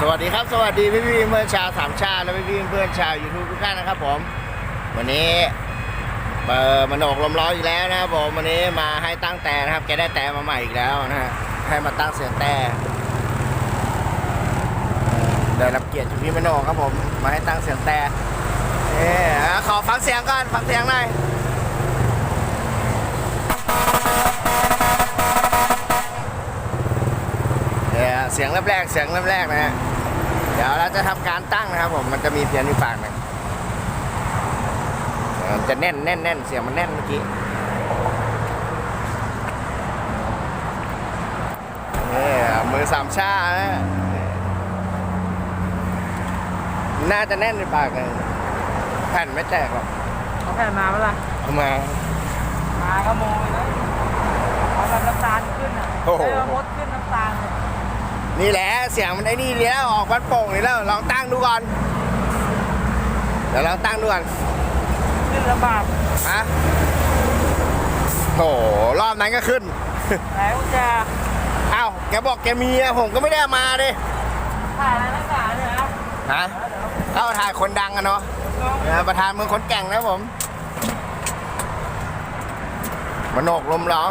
สวัสดีครับ สวัสดีพี่พี่เพื่อนชาวสามชาและพี่พี่เพื่อนชาวยูทูบทุกท่านนะครับผมวันนี้เปิดมันโอกลมล้อนอีกแล้วนะครับผมวันนี้มาให้ตั้งแต่นะครับแกได้แต่มาใหม่อีกแล้วนะฮะให้มาตั้งเสียงแต่เดินรับเกียรติจากพี่มโนครับผมมาให้ตั้งเสียงแต่เอ๊ขอฟังเสียงก่อนฟังเสียงหน่อย เนี่ยเสียงแรกๆเสียงแรกๆนะฮะเดี๋ยวเราจะทำการตั้งนะครับผมมันจะมีเพียงที่ฝั่งหนึ่งเออจะแน่นแน่นแน่นเสียงมันแน่นเมื่อกี้นี่มือสามชานะน่าจะแน่นในปากเลยแผ่นไม่แตกหรอกเขาแผ่นมาเมื่อไหร่เอามา มาก็โมยเลยเอาแบบน้ำตาลขึ้นอะโอ้โห นี่แหละเสียงมันไอ้นี่ดีแล้วออกวัดโป่งนี่แล้วลองตั้งดูก่อนเดี๋ยวลองตั้งดูก่อนขึ้นลำบากฮะโหรอบนั้นก็ขึ้นแล้วจะเอ้าแกบอกแกมีอะผมก็ไม่ได้เอามาดิถ่ายอะไรนักหนาเนี่ยนะฮะเข้าถ่ายคนดังอะเนาะน้องเออประธานเมืองขอนแก่งนะผมมโนกลมร้อง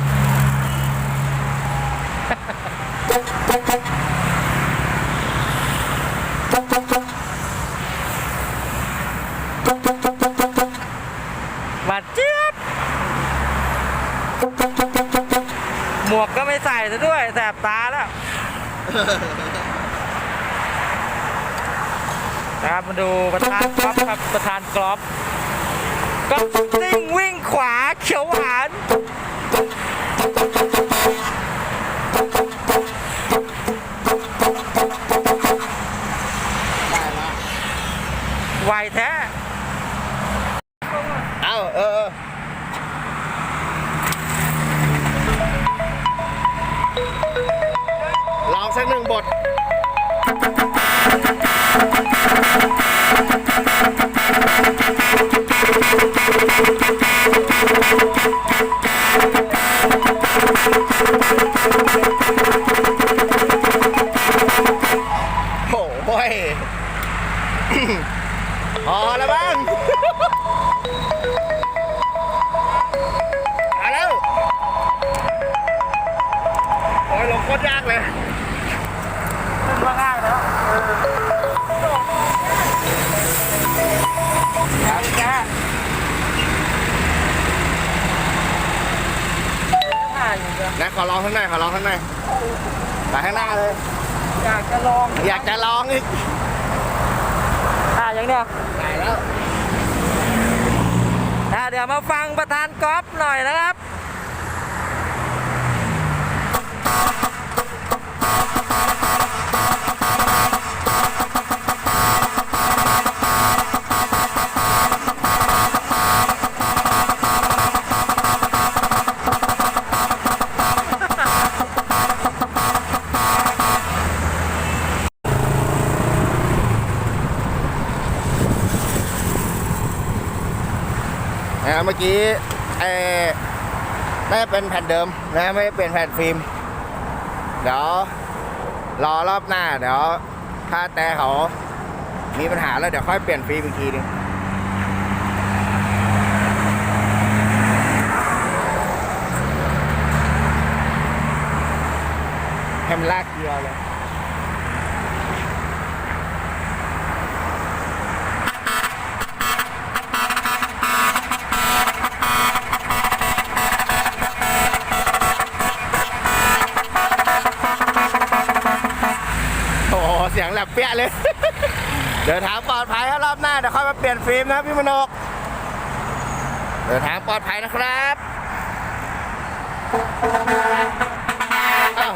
เจี๊ยบหมวกก็ไม่ใส่ซะด้วยแสบตาแล้วนะครับมาดูประธานกรอบครับประธานกรอบก็ซิ่งวิ่งขวาเขียวหวานไวแท้ สักหนึ่งบทโอ้โหยพอแล้วบ้างมาแล้ว โอ้ยลงโคตรยากเลย ขึ้นมาง่ายแล้วอยากแก้ถ่ายอยู่จ้ะนะขอลองข้างในขอลองข้างในไปข้างหน้าเลย อยากจะลอง อยากจะลองอีกถ่ายอย่างเนี้ยได้แล้วอะเดี๋ยวมาฟังประธานก๊อฟหน่อยนะครับ นะเมื่อกี้เออน่าจะเป็นแผ่นเดิมนะไม่ได้เป็นแผ่นฟิล์มเดี๋ยวรอรอบหน้าเดี๋ยวถ้าแต่เขามีปัญหาแล้วเดี๋ยวค่อยเปลี่ยนฟิล์มอีกทีนึงให้มันลากเกลียวเลย โอ้โหเสียง แบบเปี้ยเลย เดินทางปลอดภัยครับรอบหน้าเดี๋ยวค่อยมาเปลี่ยนฟิล์มนะพี่มนก เดินทางปลอดภัยนะครับอ้าว